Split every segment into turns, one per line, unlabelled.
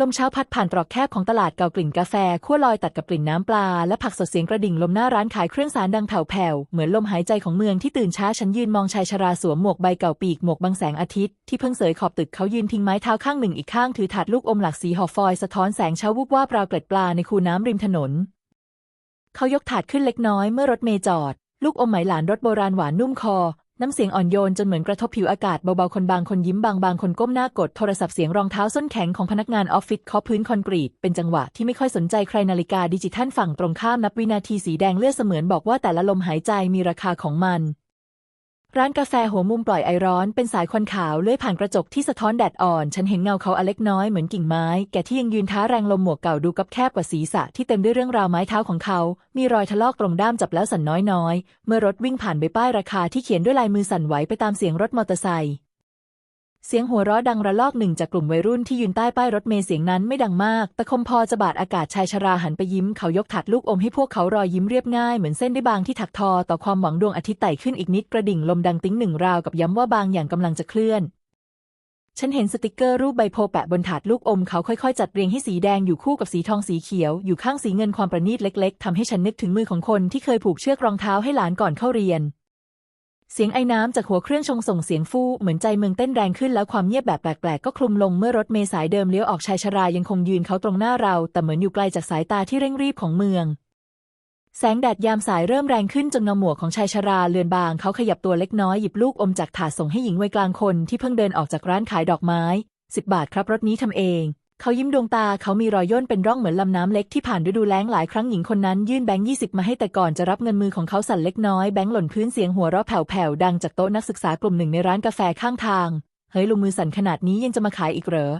ลมเช้าพัดผ่านตรอกแคบของตลาดเก่ากลิ่นกาแฟคั่วลอยตัดกับกลิ่นน้ำปลา และผักสดเสียงกระดิ่งลมหน้าร้านขายเครื่องสารดังแผ่วๆเหมือนลมหายใจของเมืองที่ตื่นช้าฉันยืนมองชายชราสวมหมวกใบเก่าปีกหมวกบังแสงอาทิตย์ที่เพิ่งเสยขอบตึกเขายืนพิงไม้เท้าข้างหนึ่งอีกข้างถือถาดลูกอมหลากสีห่อฟอยสะท้อนแสงเช้าวูบว่าบราวเกล็ดปลาในคูน้ำริมถนน เขายกถาดขึ้นเล็กน้อยเมื่อรถเมย์จอด ลูกอมไหมหลานรถโบราณหวานนุ่มคอ น้ำเสียงอ่อนโยนจนเหมือนกระทบผิวอากาศเบาๆ คนบางคนยิ้มบางบางคนก้มหน้ากดโทรศัพท์เสียงรองเท้าส้นแข็งของพนักงานออฟฟิศเคาะพื้นคอนกรีต เป็นจังหวะที่ไม่ค่อยสนใจใครนาฬิกาดิจิทัลฝั่งตรงข้ามนับวินาทีสีแดงเลือดเสมือนบอกว่าแต่ละลมหายใจมีราคาของมัน ร้านกาแฟหัวมุมปล่อยไอร้อนเป็นสายควันขาวเลื่อยผ่านกระจกที่สะท้อนแดดอ่อน ฉันเห็นเงาเขาอเล็กน้อยเหมือนกิ่งไม้ แกที่ยังยืนท้าแรงลมหมวกเก่าดูกับแคบกว่าศีรษะที่เต็มด้วยเรื่องราวไม้เท้าของเขา มีรอยทะลอกตรงด้ามจับแล้วสั่นน้อยๆ เมื่อรถวิ่งผ่านใบป้ายราคาที่เขียนด้วยลายมือสั่นไหวไปตามเสียงรถมอเตอร์ไซค์ เสียงหัวเราะดังระลอกหนึ่งจากกลุ่มวัยรุ่นที่ยืนใต้ป้ายรถเมล์เสียงนั้นไม่ดังมาก แต่คมพอจะบาดอากาศชายชราหันไปยิ้มเขายกถาดลูกอมให้พวกเขารอยยิ้มเรียบง่ายเหมือนเส้นได้บางที่ถักทอต่อความหวังดวงอาทิตย์ไต่ขึ้นอีกนิดกระดิ่งลมดังติ้งหนึ่งราวกับย้ำว่าบางอย่างกำลังจะเคลื่อน ฉันเห็นสติกเกอร์รูปใบโพแปะบนถาดลูกอมเขาค่อยๆ จัดเรียงให้สีแดงอยู่คู่กับสีทองสีเขียว อยู่ข้างสีเงินความประณีตเล็ก ๆทำให้ฉันนึกถึงมือของคนที่เคยผูกเชือกรองเท้าให้หลานก่อนเข้าเรียน เสียงไอ้น้ำจากหัวเครื่องชงส่งเสียงฟู่เหมือนใจเมืองเต้นแรงขึ้นแล้วความเงียบแบบแปลกๆ ก็คลุมลงเมื่อรถเมล์สายเดิมเลี้ยวออกชายชรายังคงยืนเขาตรงหน้าเรา แต่เหมือนอยู่ไกลจากสายตาที่เร่งรีบของเมือง แสงแดดยามสายเริ่มแรงขึ้นจนเงาหมวกของชายชราเลือนบาง เขาขยับตัวเล็กน้อยหยิบลูกอมจากถาดส่งให้หญิงวัยกลางคนที่เพิ่งเดินออกจากร้านขายดอกไม้สิบบาทครับรถนี้ทำเอง เขายิ้มดวงตาเขามีรอยย่นเป็นร่องเหมือนลำน้ำเล็กที่ผ่านฤดูแล้งหลายครั้งหญิงคนนั้นยื่นแบงค์ยี่สิบมาให้แต่ก่อนจะรับเงินมือของเขาสั่นเล็กน้อยแบงค์หล่นพื้นเสียงหัวเราะแผ่วๆดังจากโต๊ะนักศึกษากลุ่มหนึ่งในร้านกาแฟข้างทาง เฮ้ยลงมือสั่นขนาดนี้ยังจะมาขายอีกเหรอ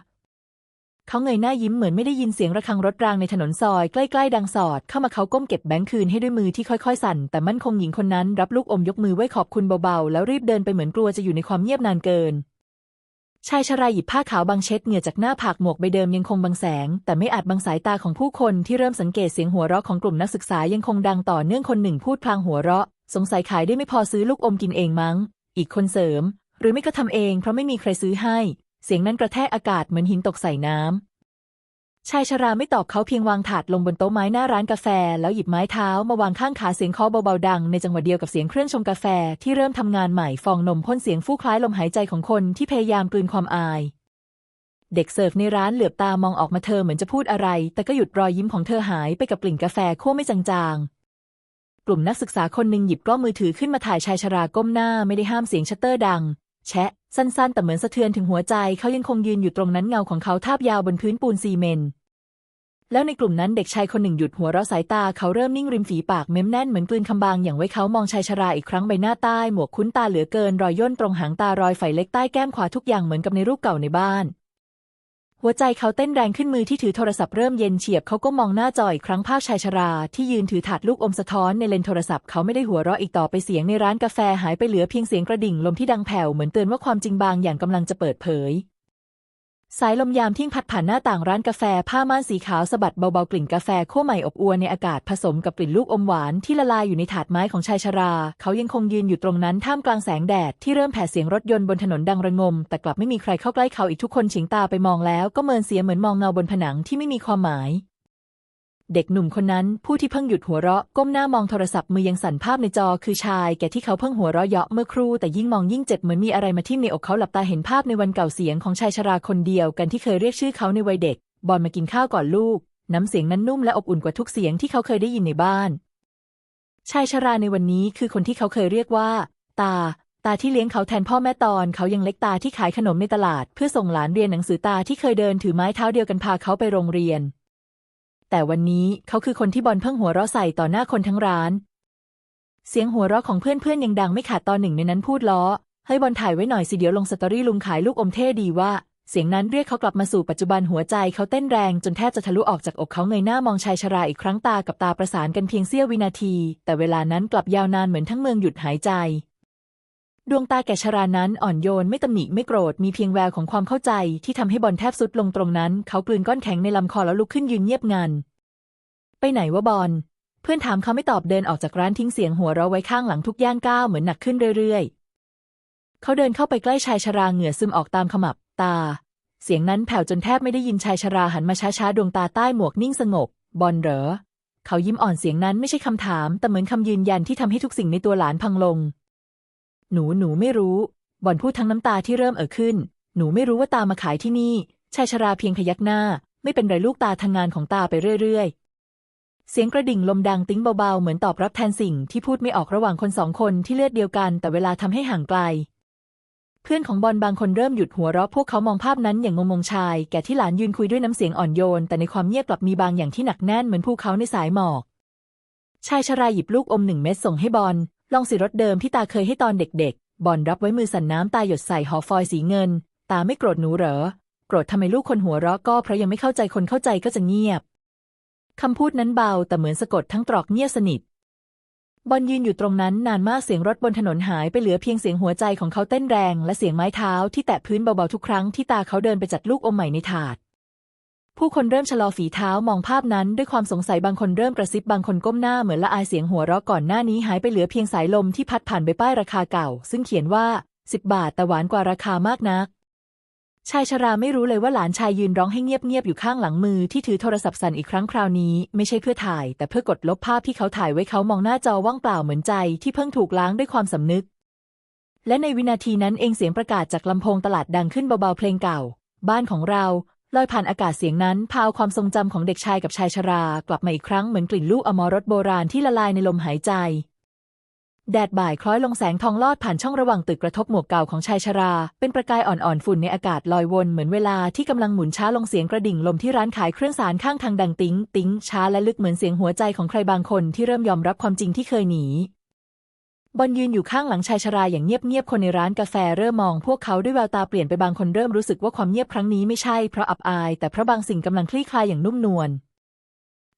เขาเงยหน้ายิ้มเหมือนไม่ได้ยินเสียงระฆังรถรางในถนนซอยใกล้ๆดังสอดเข้ามาเขาก้มเก็บแบงค์คืนให้ด้วยมือที่ค่อยๆสั่น แต่มั่นคงหญิงคนนั้นรับลูกอมยกมือไหว้ขอบคุณเบาๆ แล้วรีบเดินไปเหมือนกลัวจะอยู่ในความเงียบนานเกิน ชายชราหยิบผ้าขาวบางเช็ดเหงื่อจากหน้าผากหมวกใบเดิมยังคงบังแสง แต่ไม่อาจบังสายตาของผู้คนที่เริ่มสังเกตเสียงหัวเราะของกลุ่มนักศึกษายังคงดังต่อเนื่องคนหนึ่งพูดพลางหัวเราะ สงสัยขายได้ไม่พอซื้อลูกอมกินเองมั้ง อีกคนเสริม หรือไม่ก็ทำเองเพราะไม่มีใครซื้อให้ เสียงนั้นกระแทกอากาศเหมือนหินตกใส่น้ำ ชายชราไม่ตอบเขาเพียงวางถาดลงบนโต๊ะไม้หน้าร้านกาแฟ แล้วหยิบไม้เท้ามาวางข้างขาเสียงเคาะเบาๆดัง ในจังหวะเดียวกับเสียงเครื่องชงกาแฟที่เริ่มทำงานใหม่ฟองนมพ่นเสียงฟู่คล้ายลมหายใจของคนที่พยายามกลืนความอาย เด็กเสิร์ฟในร้านเหลือบตามองออกมาเธอเหมือนจะพูดอะไร แต่ก็หยุดรอยยิ้มของเธอหายไปกับกลิ่นกาแฟคั่วไม่จางๆ กลุ่มนักศึกษาคนหนึ่งหยิบกล้องมือถือขึ้นมาถ่ายชายชราก้มหน้าไม่ได้ห้ามเสียงชัตเตอร์ดัง แชะ สั้นๆ แต่เหมือนสะเทือนถึงหัวใจ เขายังคงยืนอยู่ตรงนั้นเงาของเขาทาบยาวบนพื้นปูนซีเมนต์แล้วในกลุ่มนั้นเด็กชายคนหนึ่งหยุดหัวเราะสายตาเขาเริ่มนิ่งริมฝีปากเม้มแน่นเหมือนกลืนคำบางอย่างไว้เขามองชายชราอีกครั้งใบหน้าใต้หมวกคุ้นตาเหลือเกินรอยย่นตรงหางตารอยไฝเล็กใต้แก้มขวาทุกอย่างเหมือนกับในรูปเก่าในบ้าน หัวใจเขาเต้นแรงขึ้นมือที่ถือโทรศัพท์เริ่มเย็นเฉียบเขาก็มองหน้าจออีกครั้งภาพชายชรา ที่ยืนถือถาดลูกอมสะท้อนในเลนโทรศัพท์เขาไม่ได้หัวเราะอีกต่อไปเสียงในร้านกาแฟหายไปเหลือเพียงเสียงกระดิ่งลมที่ดังแผ่วเหมือนเตือนว่าความจริงบางอย่างกำลังจะเปิดเผย สายลมยามทิ้งพัดผ่านหน้าต่างร้านกาแฟผ้าม่านสีขาวสะบัดเบาๆกลิ่นกาแฟคั่วใหม่อบอวลในอากาศผสมกับกลิ่นลูกอมหวานที่ละลายอยู่ในถาดไม้ของชายชรา เขายังคงยืนอยู่ตรงนั้นท่ามกลางแสงแดดที่เริ่มแผ่เสียงรถยนต์บนถนนดังระงม แต่กลับไม่มีใครเข้าใกล้เขาอีกทุกคนเฉียงตาไปมองแล้วก็เมินเสียเหมือนมองเงาบนผนังที่ไม่มีความหมาย เด็กหนุ่มคนนั้นผู้ที่เพิ่งหยุดหัวเราะก้มหน้ามองโทรศัพท์มือยังสั่นภาพในจอคือชาย แก่ที่เขาเพิ่งหัวเราะเยาะเมื่อครู่แต่ยิ่งมองยิ่งเจ็บเหมือนมีอะไรมาทิ่มในอกเขาหลับตาเห็นภาพในวันเก่าเสียงของชายชราคนเดียวกันที่เคยเรียกชื่อเขาในวัยเด็ก บอลมากินข้าวก่อนลูก น้ำเสียงนั้นนุ่มและอบอุ่นกว่าทุกเสียงที่เขาเคยได้ยินในบ้าน ชายชราในวันนี้คือคนที่เขาเคยเรียกว่า ตา ตาที่เลี้ยงเขาแทนพ่อแม่ตอน เขายังเล็กตาที่ขายขนมในตลาด เพื่อส่งหลานเรียนหนังสือตาที่เคยเดินถือไม้เท้าเดียวกันพาเขาไปโรงเรียน แต่วันนี้เขาคือคนที่บอลเพิ่งหัวเราะใส่ต่อหน้าคนทั้งร้าน เสียงหัวเราะของเพื่อนๆยังดังไม่ขาดตอนหนึ่งในนั้นพูดล้อ ให้บอลถ่ายไว้หน่อยสิเดี๋ยวลงสตอรี่ลุงขายลูกอมเท่ดีว่า เสียงนั้นเรียกเขากลับมาสู่ปัจจุบันหัวใจเขาเต้นแรงจนแทบจะทะลุออกจากอกเขาเงยหน้ามองชายชราอีกครั้งตากับตาประสานกันเพียงเสี้ยววินาที แต่เวลานั้นกลับยาวนานเหมือนทั้งเมืองหยุดหายใจ ดวงตาแก่ชรานั้นอ่อนโยนไม่ตำหนิไม่โกรธมีเพียงแววของความเข้าใจที่ทำให้บอลแทบสุดลงตรงนั้น เขากลืนก้อนแข็งในลำคอแล้วลุกขึ้นยืนเงียบงัน ไปไหนวะบอลเพื่อนถามเขาไม่ตอบเดินออกจากร้านทิ้งเสียงหัวเราะไว้ข้างหลังทุกย่างก้าวเหมือนหนักขึ้นเรื่อยๆ เขาเดินเข้าไปใกล้ชายชราเหงื่อซึมออกตามขมับตา เสียงนั้นแผ่วจนแทบไม่ได้ยินชายชราหันมาช้าๆดวงตาใต้หมวกนิ่งสงบบอลเหรอ เขายิ้มอ่อนเสียงนั้นไม่ใช่คำถาม แต่เหมือนคำยืนยันที่ทำให้ทุกสิ่งในตัวหลานพังลง หนูหนูไม่รู้ บอลพูดทั้งน้ำตาที่เริ่มเอ่อขึ้น หนูไม่รู้ว่าตามาขายที่นี่ ชายชราเพียงพยักหน้า ไม่เป็นไรลูกตาทำงานของตาไปเรื่อยๆ เสียงกระดิ่งลมดังติ้งเบาๆ เหมือนตอบรับแทนสิ่งที่พูดไม่ออกระหว่างคนสองคนที่เลือดเดียวกัน แต่เวลาทำให้ห่างไกล เพื่อนของบอลบางคนเริ่มหยุดหัวเราะพวกเขามองภาพนั้นอย่างงงๆชาย แก่ที่หลานยืนคุยด้วยน้ำเสียงอ่อนโยน แต่ในความเงียบกลับมีบางอย่างที่หนักแน่นเหมือนภูเขาในสายหมอกชายชราหยิบลูกอมหนึ่งเม็ดส่งให้บอล ลองสิรสเดิมที่ตาเคยให้ตอนเด็กๆ บอลรับไว้มือสั่นน้ำตาหยดใส่ห่อฟอยสีเงิน ตาไม่โกรธหนูเหรอ โกรธทำไมลูกคนหัวเราะก็เพราะยังไม่เข้าใจคนเข้าใจก็จะเงียบคำพูดนั้นเบาแต่เหมือนสะกดทั้งตรอกเงียบสนิท บอลยืนอยู่ตรงนั้นนานมากเสียงรถบนถนนหายไปเหลือเพียงเสียงหัวใจของเขาเต้นแรง และเสียงไม้เท้าที่แตะพื้นเบาๆทุกครั้งที่ตาเขาเดินไปจัดลูกอมใหม่ในถาด ผู้คนเริ่มชะลอฝีเท้ามองภาพนั้นด้วยความสงสัยบางคนเริ่มกระซิบบางคนก้มหน้าเหมือนละอายเสียงหัวเราะก่อนหน้านี้หายไปเหลือเพียงสายลมที่พัดผ่านไปป้ายราคาเก่า ซึ่งเขียนว่า 10 บาทแต่หวานกว่าราคามากนัก ชายชราไม่รู้เลยว่าหลานชายยืนร้องให้เงียบๆอยู่ข้างหลังมือที่ถือโทรศัพท์สั่นอีกครั้งคราวนี้ ไม่ใช่เพื่อถ่าย แต่เพื่อกดลบภาพที่เขาถ่ายไว้เขามองหน้าจอว่างเปล่าเหมือนใจที่เพิ่งถูกล้างด้วยความสำนึก และในวินาทีนั้นเองเสียงประกาศจากลำโพงตลาดดังขึ้นเบาๆเพลงเก่า บ้านของเรา ลอยผ่านอากาศเสียงนั้น พาความทรงจำของเด็กชายกับชายชรา กลับมาอีกครั้งเหมือนกลิ่นลูกอมรสโบราณที่ละลายในลมหายใจ แดดบ่ายคล้อยลงแสงทองลอดผ่านช่องระหว่างตึกกระทบหมวกเก่าของชายชรา เป็นประกายอ่อนๆฝุ่นในอากาศลอยวนเหมือนเวลาที่กำลังหมุนช้าลงเสียงกระดิ่งลมที่ร้านขายเครื่องสารข้างทางดังติ้งติ้งช้าและลึกเหมือนเสียงหัวใจของใครบางคนที่เริ่มยอมรับความจริงที่เคยหนี บอลยืนอยู่ข้างหลังชายชราอย่างเงียบๆ คนในร้านกาแฟเริ่มมองพวกเขาด้วยแววตาเปลี่ยนไปบางคนเริ่มรู้สึกว่าความเงียบครั้งนี้ไม่ใช่เพราะอับอาย แต่เพราะบางสิ่งกำลังคลี่คลายอย่างนุ่มนวล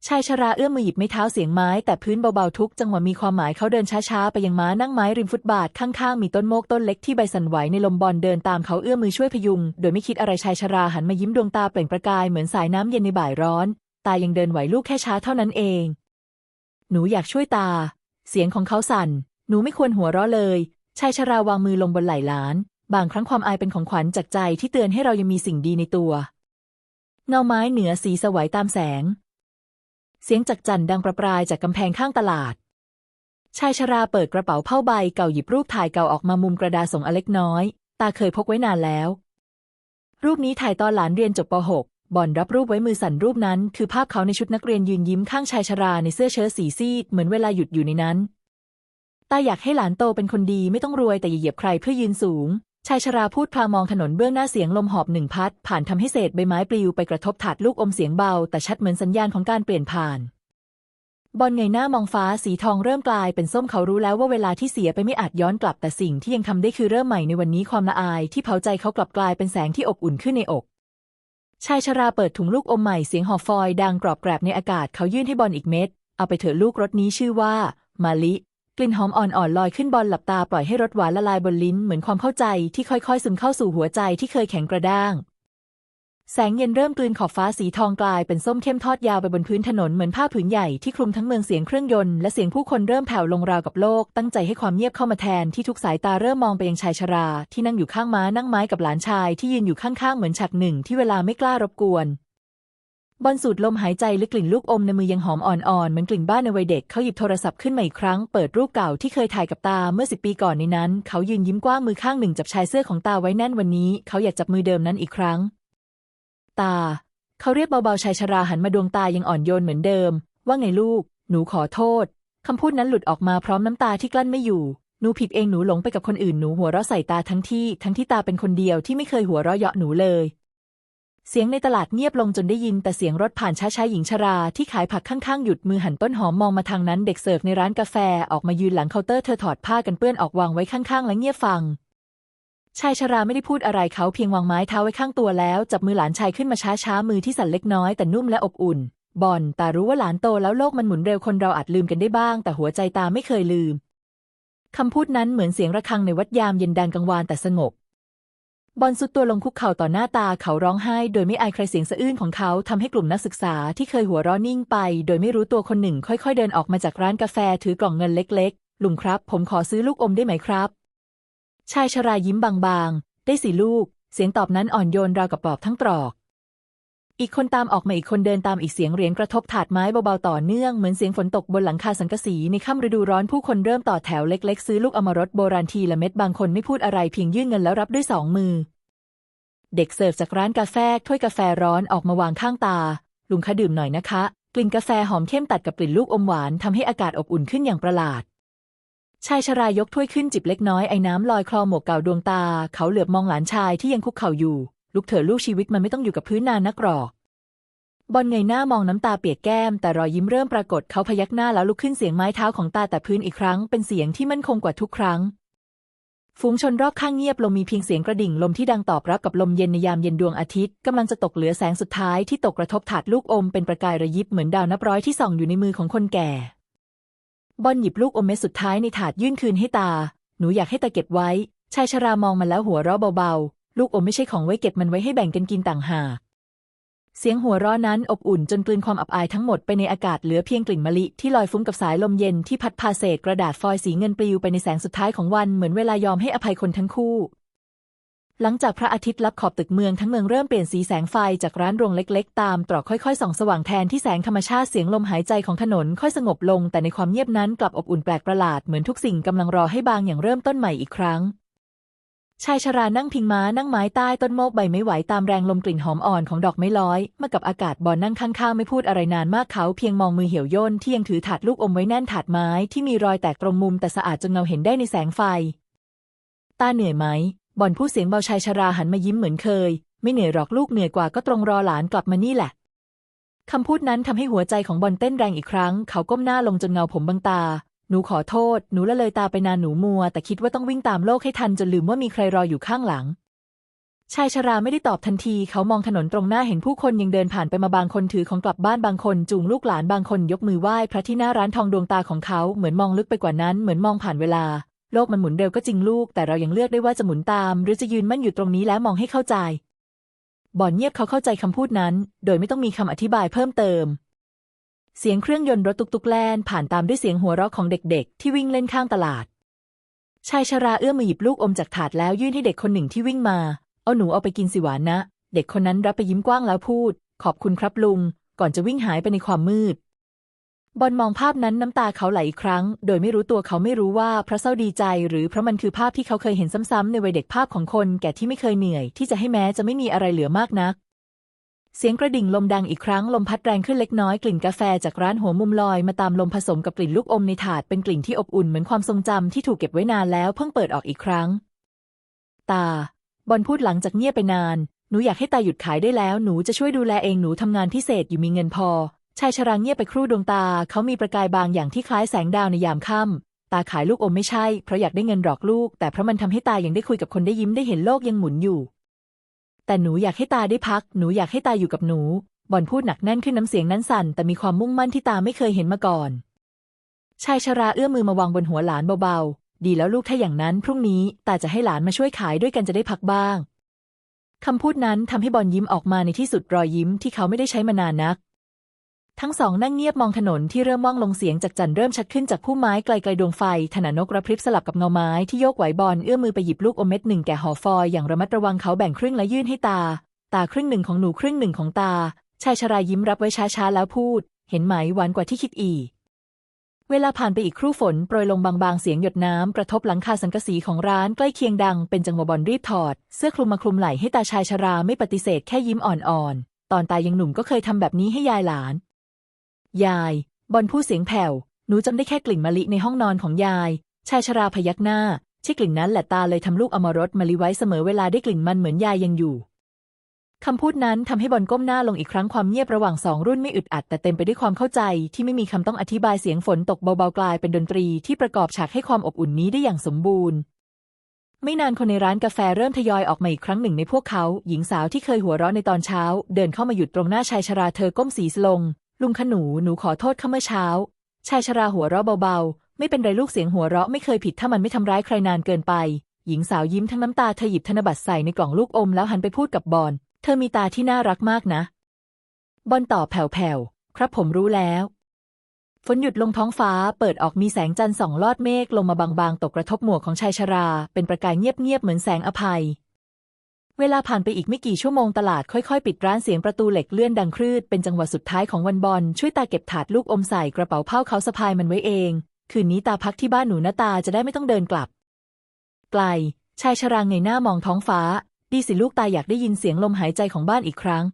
ชายชราเอื้อมมือหยิบไม้เท้าเสียงไม้ แต่พื้นเบาๆทุกจังหวะมีความหมายเขาเดินช้าๆ ไปยังม้านั่งไม้ริมฟุตบาทข้างๆ มีต้นโมกต้นเล็กที่ใบสั่นไหวในลมบอลเดินตามเขาเอื้อมมือช่วยพยุง โดยไม่คิดอะไรชายชราหันมายิ้มดวงตาเปล่งประกายเหมือนสายน้ำเย็นในบ่ายร้อน ตายังเดินไหวลูกแค่ช้าเท่านั้นเอง หนูอยากช่วยตา เสียงของเขาสั่น หนูไม่ควรหัวเราะเลย ชายชราวางมือลงบนไหล่หลาน บางครั้งความอายเป็นของขวัญจากใจที่เตือนให้เรายังมีสิ่งดีในตัว เงาไม้เหนือสีสวัยตามแสง เสียงจักจั่นดังประปรายจากกำแพงข้างตลาด ชายชราเปิดกระเป๋าเผ้าใบเก่าหยิบรูปถ่ายเก่าออกมามุมกระดาษส่งอเล็กน้อย ตาเคยพกไว้นานแล้ว รูปนี้ถ่ายตอนหลานเรียนจบป .6 บอลรับรูปไว้มือสั่นรูปนั้น คือภาพเขาในชุดนักเรียนยืนยิ้มข้างชายชราในเสื้อเชิ้ตสีซีด เหมือนเวลาหยุดอยู่ในนั้น ตาอยากให้หลานโตเป็นคนดีไม่ต้องรวยแต่อย่าเหยียบใครเพื่อยืนสูง ชายชราพูดพลางมองถนนเบื้องหน้าเสียงลมหอบหนึ่งพัด ผ่านทำให้เศษใบไม้ปลิวไปกระทบถาดลูกอมเสียงเบา แต่ชัดเหมือนสัญญาณของการเปลี่ยนผ่าน บอลเงยหน้ามองฟ้าสีทองเริ่มกลายเป็นส้มเขารู้แล้วว่าเวลาที่เสียไปไม่อาจย้อนกลับ แต่สิ่งที่ยังทำได้คือเริ่มใหม่ในวันนี้ความละอาย ที่เผาใจเขากลับกลายเป็นแสงที่อบอุ่นขึ้นในอกชายชราเปิดถุงลูกอมใหม่เสียงห่อฟอยดังกรอบแกรบในอากาศเขายื่นให้บอลอีกเม็ด เอาไปเถอะลูกรสนี้ชื่อว่า มาลิ กลิ่นหอมอ่อนๆลอยขึ้นบอลหลับตาปล่อยให้รสหวานละลายบนลิ้นเหมือนความเข้าใจที่ค่อยๆ ซึมเข้าสู่หัวใจที่เคยแข็งกระด้าง แสงเย็นเริ่มกลืนขอบฟ้าสีทองกลายเป็นส้มเข้มทอดยาวไปบนพื้นถนนเหมือนผ้าผืนใหญ่ที่คลุมทั้งเมืองเสียงเครื่องยนต์และเสียงผู้คนเริ่มแผ่วลงราวกับโลก ตั้งใจให้ความเงียบเข้ามาแทนที่ทุกสายตาเริ่มมองไปยังชายชรา ที่นั่งอยู่ข้างม้านั่งไม้กับหลานชายที่ยืนอยู่ข้างๆเหมือนฉากหนึ่งที่เวลาไม่กล้ารบกวน บอลสูดลมหายใจลึกกลิ่นลูกอมในมือยังหอมอ่อนๆเหมือนกลิ่นบ้านในวัยเด็กเขาหยิบโทรศัพท์ขึ้นมาอีกครั้งเปิดรูปเก่าที่เคยถ่ายกับตาเมื่อสิบปีก่อนในนั้น เขายืนยิ้มกว้างมือข้างหนึ่งจับชายเสื้อของตาไว้แน่นวันนี้ เขาอยากจับมือเดิมนั้นอีกครั้ง ตา เขาเรียกเบาๆชายชราหันมาดวงตายังอ่อนโยนเหมือนเดิม ว่าไงลูก หนูขอโทษคำพูดนั้นหลุดออกมาพร้อมน้ำตาที่กลั้นไม่อยู่หนูผิดเองหนูหลงไปกับคนอื่นหนูหัวเราะใส่ตาทั้งที่ ทั้งที่ตาเป็นคนเดียวที่ไม่เคยหัวเราะเยาะหนูเลย เสียงในตลาดเงียบลงจนได้ยินแต่เสียงรถผ่านช้าชายหญิงชราที่ขายผักข้างๆ หยุดมือหันต้นหอมมองมาทางนั้นเด็กเสิร์ฟในร้านกาแฟออกมายืนหลังเคาน์เตอร์เธอถอดผ้ากันเปื้อนออกวางไว้ข้างๆ และเงียบฟัง ชายชราไม่ได้พูดอะไรเขาเพียงวางไม้เท้าไว้ข้างตัวแล้ว จับมือหลานชายขึ้นมาช้าๆมือที่สั่นเล็กน้อยแต่นุ่มและอบอุ่น บอลตารู้ว่าหลานโตแล้วโลกมันหมุนเร็วคนเราอาจลืมกันได้บ้าง แต่หัวใจตาไม่เคยลืมคำพูดนั้นเหมือนเสียงระฆังในวัดยามเย็นดังกังวานแต่สงบ บอลสุดตัวลงคุกเข่าต่อหน้าตาเขาร้องไห้ โดยไม่อายใครเสียงสะอื้นของเขาทำให้กลุ่มนักศึกษาที่เคยหัวร้อนนิ่งไป โดยไม่รู้ตัวคนหนึ่งค่อย ๆ เดินออกมาจากร้านกาแฟถือกล่องเงินเล็กๆ ลุงครับ ผมขอซื้อลูกอมได้ไหมครับ ชายชรายิ้มบางๆ ได้สี่ลูก เสียงตอบนั้นอ่อนโยนราวกับปลอบทั้งตรอก อีกคนตามออกมาอีกคนเดินตามอีกเสียงเหรียญกระทบถาดไม้เบาๆต่อเนื่องเหมือนเสียงฝนตกบนหลังคาสังกะสีในค่ำฤดูร้อนผู้คนเริ่มต่อแถวเล็กๆ ซื้อลูกอมรสโบราณทีละเม็ดบางคนไม่พูดอะไรเพียงยื่นเงินแล้วรับด้วยสองมือ เด็กเสิร์ฟจากร้านกาแฟถ้วยกาแฟร้อนออกมาวางข้างตา ลุงคะดื่มหน่อยนะคะ กลิ่นกาแฟหอมเข้มตัดกับกลิ่นลูกอมหวานทำให้อากาศอบอุ่นขึ้นอย่างประหลาดชายชรายกถ้วยขึ้นจิบเล็กน้อยไอ้น้ำลอยคลอหมวกเก่าดวงตา เขาเหลือบมองหลานชายที่ยังคุกเข่าอยู่ ลุกเถอะลูกชีวิตมันไม่ต้องอยู่กับพื้นนานนักหรอกบอลเงยหน้ามองน้ำตาเปียกแก้ม แต่รอยยิ้มเริ่มปรากฏเขาพยักหน้าแล้วลุกขึ้นเสียงไม้เท้าของตาแต่พื้นอีกครั้งเป็นเสียงที่มั่นคงกว่าทุกครั้ง ฝูงชนรอบข้างเงียบลงมีเพียงเสียงกระดิ่งลมที่ดังตอบรับกับลมเย็นในยามเย็นดวงอาทิตย์กำลังจะตกเหลือแสงสุดท้ายที่ตกกระทบถาดลูกอมเป็นประกายระยิบเหมือนดาวนับร้อยที่ส่องอยู่ในมือของคนแก่ บอลหยิบลูกอมเม็ดสุดท้ายในถาดยื่นคืนให้ตา หนูอยากให้ตาเก็บไว้ชายชรามองมันแล้วหัวเราะเบาๆ ลูกอมไม่ใช่ของไว้เก็บมันไว้ให้แบ่งกันกินต่างหากเสียงหัวเราะนั้นอบอุ่นจนกลืนความอับอายทั้งหมดไปในอากาศเหลือเพียงกลิ่นมะลิที่ลอยฟุ้งกับสายลมเย็นที่พัดพาเศษกระดาษฟอยล์สีเงินปลิวไปในแสงสุดท้ายของวันเหมือนเวลายอมให้อภัยคนทั้งคู่ หลังจากพระอาทิตย์ลับขอบตึกเมืองทั้งเมืองเริ่มเปลี่ยนสีแสงไฟจากร้านโรงเล็กๆ ตามตรอกค่อยๆส่องสว่างแทนที่แสงธรรมชาติเสียงลมหายใจของถนนค่อยสงบลง แต่ในความเงียบนั้นกลับอบอุ่นแปลกประหลาดเหมือนทุกสิ่งกำลังรอให้บางอย่างเริ่มต้นใหม่อีกครั้ง ชายชรานั่งพิงม้านั่งไม้ใต้ต้นโมกใบไม้ไหวตามแรงลมกลิ่นหอมอ่อนของดอกไม้ลอย มากับอากาศบอลนั่งข้างๆ ไม่พูดอะไรนานมากเขาเพียงมองมือเหี่ยวย่นที่ยังถือถาดลูกอมไว้แน่นถาดไม้ที่มีรอยแตกตรงมุมแต่สะอาดจนเงาเห็นได้ในแสงไฟ ตาเหนื่อยไหม บอลพูดเสียงเบาชายชราหันมายิ้มเหมือนเคย ไม่เหนื่อยหรอกลูกเหนื่อยกว่าก็ตรงรอหลานกลับมานี่แหละคำพูดนั้นทำให้หัวใจของบอลเต้นแรงอีกครั้ง เขาก้มหน้าลงจนเงาผมบังตา หนูขอโทษ หนูละเลยตาไปนานหนูมัว แต่คิดว่าต้องวิ่งตามโลกให้ทันจนลืมว่ามีใครรออยู่ข้างหลัง ชายชราไม่ได้ตอบทันที เขามองถนนตรงหน้าเห็นผู้คนยังเดินผ่านไปมาบางคนถือของกลับบ้านบางคนจูงลูกหลานบางคนยกมือไหว้พระที่หน้าร้านทองดวงตาของเขาเหมือนมองลึกไปกว่านั้น เหมือนมองผ่านเวลา โลกมันหมุนเร็วก็จริงลูก แต่เรายังเลือกได้ว่าจะหมุนตาม หรือจะยืนมั่นอยู่ตรงนี้แล้วมองให้เข้าใจ บ่อนเงียบเขาเข้าใจคำพูดนั้น โดยไม่ต้องมีคำอธิบายเพิ่มเติม เสียงเครื่องยนต์รถตุกๆแล่นผ่านตามด้วยเสียงหัวเราะของเด็กๆ ที่วิ่งเล่นข้างตลาด ชายชราเอื้อมมือหยิบลูกอมจากถาดแล้วยื่นให้เด็กคนหนึ่งที่วิ่งมา เอาหนูเอาไปกินสิหวานนะ เด็กคนนั้นรับไปยิ้มกว้างแล้วพูด ขอบคุณครับลุง ก่อนจะวิ่งหายไปในความมืด บอลมองภาพนั้นน้ำตาเขาไหลอีกครั้ง โดยไม่รู้ตัวเขาไม่รู้ว่าเพราะเศร้าดีใจ หรือเพราะมันคือภาพที่เขาเคยเห็นซ้ำๆในวัยเด็กภาพของคนแก่ที่ไม่เคยเหนื่อย ที่จะให้แม้จะไม่มีอะไรเหลือมากนัก เสียงกระดิ่งลมดังอีกครั้งลมพัดแรงขึ้นเล็กน้อยกลิ่นกาแฟจากร้านหัวมุมลอยมาตามลมผสมกับกลิ่นลูกอมในถาดเป็นกลิ่นที่อบอุ่นเหมือนความทรงจำที่ถูกเก็บไว้นานแล้วเพิ่งเปิดออกอีกครั้ง ตา บอลพูดหลังจากเงียบไปนาน หนูอยากให้ตาหยุดขายได้แล้วหนูจะช่วยดูแลเองหนูทำงานพิเศษอยู่มีเงินพอ ชายชราเงียบไปครู่ดวงตา เขามีประกายบางอย่างที่คล้ายแสงดาวในยามค่ำตาขายลูกอมไม่ใช่เพราะอยากได้เงินหลอกลูก แต่เพราะมันทำให้ตายังได้คุยกับคนได้ยิ้มได้เห็นโลกยังหมุนอยู่ แต่หนูอยากให้ตาได้พัก หนูอยากให้ตาอยู่กับหนู บอลพูดหนักแน่นขึ้นน้ำเสียงนั้นสั่น แต่มีความมุ่งมั่นที่ตาไม่เคยเห็นมาก่อน ชายชราเอื้อมมือมาวางบนหัวหลานเบาๆ ดีแล้วลูกถ้าอย่างนั้น พรุ่งนี้ตาจะให้หลานมาช่วยขายด้วยกันจะได้พักบ้างคำพูดนั้นทำให้บอลยิ้มออกมาในที่สุดรอยยิ้มที่เขาไม่ได้ใช้มานานนัก ทั้งสองนั่งเงียบมองถนนที่เริ่มว่างลงเสียงจากจันเริ่มชัดขึ้นจากพุ่มไม้ไกลๆดวงไฟถนนนกระพริบสลับกับเงาไม้ที่โยกไหวบอลเอื้อมมือไปหยิบลูกอมเม็ดหนึ่งแก่ห่อฟอยอย่างระมัดระวังเขาแบ่งครึ่งและยื่นให้ตา ตาครึ่งหนึ่งของหนูครึ่งหนึ่งของตา ชายชรายิ้มรับไว้ช้าๆแล้วพูด เห็นไหมหวานกว่าที่คิดอีกเวลาผ่านไปอีกครู่ฝนโปรยลงบางๆ เสียงหยดน้ำกระทบหลังคาสังกะสีของร้านใกล้เคียงดังเป็นจังหวะบอลรีบถอด เสื้อคลุมมาคลุมไหล่ให้ตาชายชราไม่ปฏิเสธแค่ยิ้มอ่อนๆ ตอนตายังหนุ่มก็เคยทำแบบนี้ให้ยายหลาน ยาย บอลพูดเสียงแผ่ว หนูจำได้แค่กลิ่นมะลิในห้องนอนของยาย ชายชราพยักหน้าใช่กลิ่นนั้นแหละตาเลยทำลูกอมรสมะลิไว้เสมอเวลาได้กลิ่นมันเหมือนยายยังอยู่คำพูดนั้นทำให้บอลก้มหน้าลงอีกครั้งความเงียบระหว่างสองรุ่นไม่อึดอัดแต่เต็มไปด้วยความเข้าใจที่ไม่มีคำต้องอธิบายเสียงฝนตกเบาๆกลายเป็นดนตรีที่ประกอบฉากให้ความอบอุ่นนี้ได้อย่างสมบูรณ์ ไม่นานคนในร้านกาแฟเริ่มทยอยออกมาอีกครั้งหนึ่งในพวกเขา หญิงสาวที่เคยหัวเราะในตอนเช้า เดินเข้ามาหยุดตรงหน้าชายชราเธอก้มศีรษะลง ลุงขนูหนูขอโทษข้าเมื่อเช้า ชายชราหัวเราะเบาๆ ไม่เป็นไรลูกเสียงหัวเราะไม่เคยผิดถ้ามันไม่ทำร้ายใครนานเกินไป หญิงสาวยิ้มทั้งน้ำตาเธอหยิบธนบัตรใส่ในกล่องลูกอมแล้วหันไปพูดกับบอลเธอมีตาที่น่ารักมากนะ บอลตอบแผ่วๆ ครับผมรู้แล้วฝนหยุดลงท้องฟ้าเปิดออกมีแสงจันทร์ส่องลอดเมฆลงมาบางๆ ตกกระทบหมวกของชายชรา เป็นประกายเงียบๆ เหมือนแสงอภัย เวลาผ่านไปอีกไม่กี่ชั่วโมงตลาดค่อยๆ ปิดร้านเสียงประตูเหล็กเลื่อนดังครืด เป็นจังหวะสุดท้ายของวันบอลช่วยตาเก็บถาดลูกอมใส่กระเป๋าผ้าเขาสะพายมันไว้เอง คืนนี้ตาพักที่บ้านหนูนะตาจะได้ไม่ต้องเดินกลับ ไกล ชายชราเงยหน้ามองท้องฟ้า ดีสิลูกตาอยากได้ยินเสียงลมหายใจของบ้านอีกครั้ง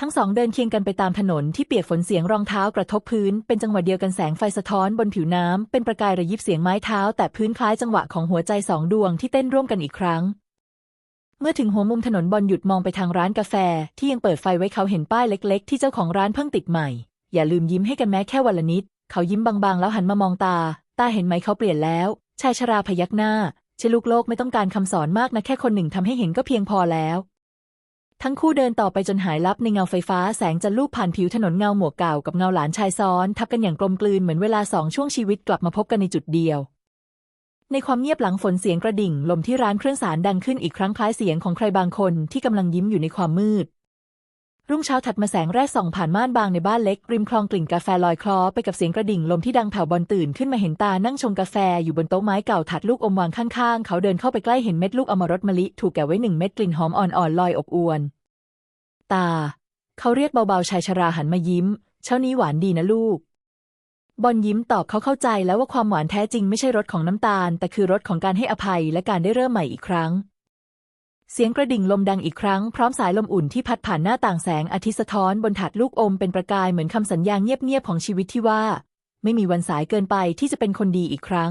ทั้งสองเดินเคียงกันไปตามถนนที่เปียกฝนเสียงรองเท้ากระทบพื้น เป็นจังหวะเดียวกันแสงไฟสะท้อนบนผิวน้ำเป็นประกายระยิบเสียงไม้เท้า แต่พื้นคล้ายจังหวะของหัวใจสองดวงที่เต้นร่วมกันอีกครั้ง เมื่อถึงหัวมุมถนนบอลหยุดมองไปทางร้านกาแฟ ที่ยังเปิดไฟไว้เขาเห็นป้ายเล็ก ๆ ที่เจ้าของร้านเพิ่งติดใหม่ อย่าลืมยิ้มให้กันแม้แค่วันละนิด เขายิ้มบางๆ แล้วหันมามองตา ตาเห็นไหมเขาเปลี่ยนแล้ว ชายชราพยักหน้าเชลูกโลกไม่ต้องการคำสอนมากนะแค่คนหนึ่งทำให้เห็นก็เพียงพอแล้ว ทั้งคู่เดินต่อไปจนหายลับในเงาไฟฟ้าแสงจันทร์ลูกผ่านผิวถนนเงาหมวกเก่ากับเงาหลานชายซ้อน ทับกันอย่างกลมกลืนเหมือนเวลาสองช่วงชีวิตกลับมาพบกันในจุดเดียว ในความเงียบหลังฝนเสียงกระดิ่ง ลมที่ร้านเครื่องสารดังขึ้นอีกครั้งคล้ายเสียงของใครบางคนที่กำลังยิ้มอยู่ในความมืด รุ่งเช้าถัดมาแสงแรกส่องผ่านม่านบางในบ้านเล็ก ริมคลองกลิ่นกาแฟลอยคลอไปกับเสียงกระดิ่ง ลมที่ดังแผ่วบอลตื่นขึ้นมาเห็นตานั่งชงกาแฟอยู่บนโต๊ะไม้เก่าถัดลูกอมวางข้างๆ เขาเดินเข้าไปใกล้เห็นเม็ดลูกอมรสมะลิถูกแกะไว้หนึ่งเม็ดกลิ่นหอมอ่อนๆลอยอบอวนตา เขาเรียกเบาๆชายชราหันมายิ้ม เช้านี้หวานดีนะลูก บอลยิ้มตอบเขาเข้าใจแล้วว่าความหวานแท้จริงไม่ใช่รสของน้ำตาล แต่คือรสของการให้อภัยและการได้เริ่มใหม่อีกครั้ง เสียงกระดิ่งลมดังอีกครั้งพร้อมสายลมอุ่นที่พัดผ่านหน้าต่างแสงอาทิตย์สะท้อนบนถาดลูกอมเป็นประกายเหมือนคำสัญญาเงียบๆของชีวิตที่ว่า ไม่มีวันสายเกินไปที่จะเป็นคนดีอีกครั้ง